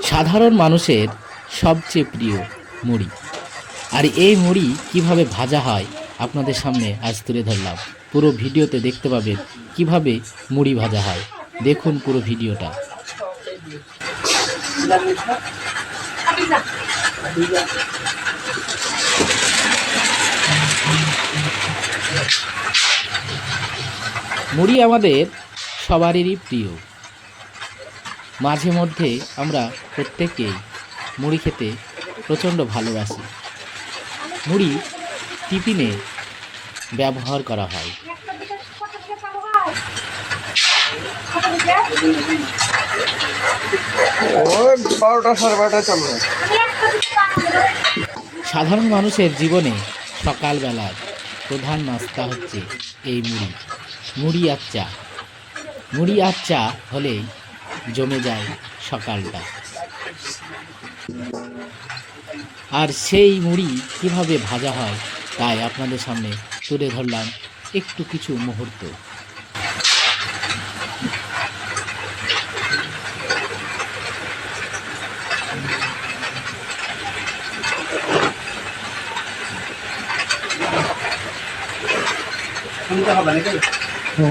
সাধারণ মানুষের সবচেয়ে প্রিয় মুড়ি। আর এই মুড়ি কীভাবে ভাজা হয় আপনাদের সামনে আজ তুলে ধরলাম। পুরো ভিডিওতে দেখতে পাবেন কীভাবে মুড়ি ভাজা হয়। দেখুন পুরো ভিডিওটা। মুড়ি আমাদের সবারই প্রিয়। মাঝে মধ্যে আমরা প্রত্যেকেই মুড়ি খেতে প্রচণ্ড ভালোবাসি। মুড়ি টিফিনে ব্যবহার করা হয়। সাধারণ মানুষের জীবনে সকালবেলার প্রধান নাস্তা হচ্ছে এই মুড়ি। মুড়ি আর চা। মুড়ি আর চা হলেই জমে যায় সকালটা। আর সেই মুড়ি কীভাবে ভাজা হয় তাই আপনাদের সামনে তুলে ধরলাম একটু কিছু মুহূর্ত।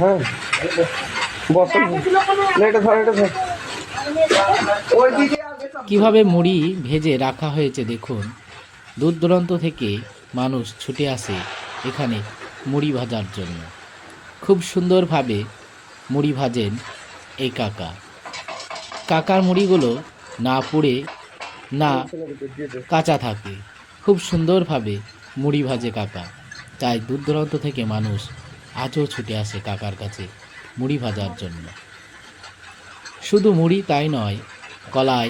হ্যাঁ। কীভাবে মুড়ি ভেজে রাখা হয়েছে দেখুন। দূর দূরান্ত থেকে মানুষ ছুটে আসে এখানে মুড়ি ভাজার জন্য। খুব সুন্দরভাবে মুড়ি ভাজেন এই কাকা। কাকার মুড়িগুলো না পুড়ে, না কাঁচা থাকে। খুব সুন্দরভাবে মুড়ি ভাজে কাকা। তাই দূর দূরান্ত থেকে মানুষ আজও ছুটে আসে কাকার কাছে। মুড়ি ভাজার জন্য। শুধু মুড়ি তাই নয়, কলাই,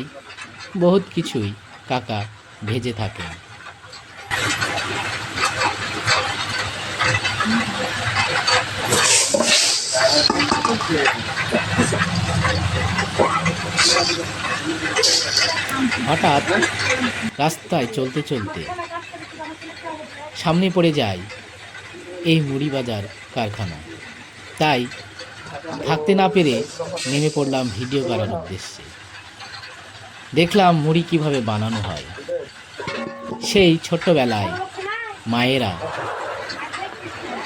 বহুত কিছুই কাকা ভেজে থাকেন। হঠাৎ রাস্তায় চলতে চলতে সামনে পড়ে যায় এই মুড়ি বাজার কারখানা। তাই থাকতে না পেরে নেমে পড়লাম ভিডিও করার উদ্দেশ্যে। দেখলাম মুড়ি কীভাবে বানানো হয়। সেই ছোট্টবেলায় মায়েরা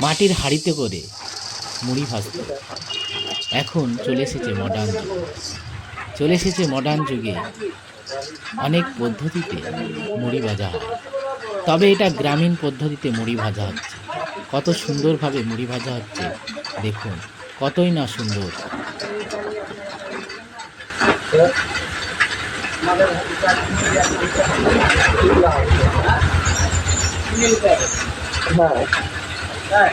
মাটির হাঁড়িতে করে মুড়ি ভাজত। এখন চলে এসেছে মডার্ন যুগ। চলে এসেছে মডার্ন যুগে অনেক পদ্ধতিতে মুড়ি ভাজা হয়। তবে এটা গ্রামীণ পদ্ধতিতে মুড়ি ভাজা হচ্ছে। কত সুন্দরভাবে মুড়ি ভাজা হচ্ছে, দেখুন। কতই না সুন্দর। হ্যাঁ।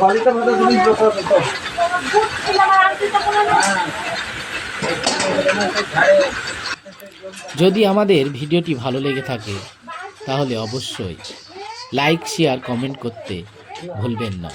বাড়িতে যদি আমাদের ভিডিওটি ভালো লেগে থাকে তাহলে অবশ্যই লাইক শেয়ার কমেন্ট করতে ভুলবেন না.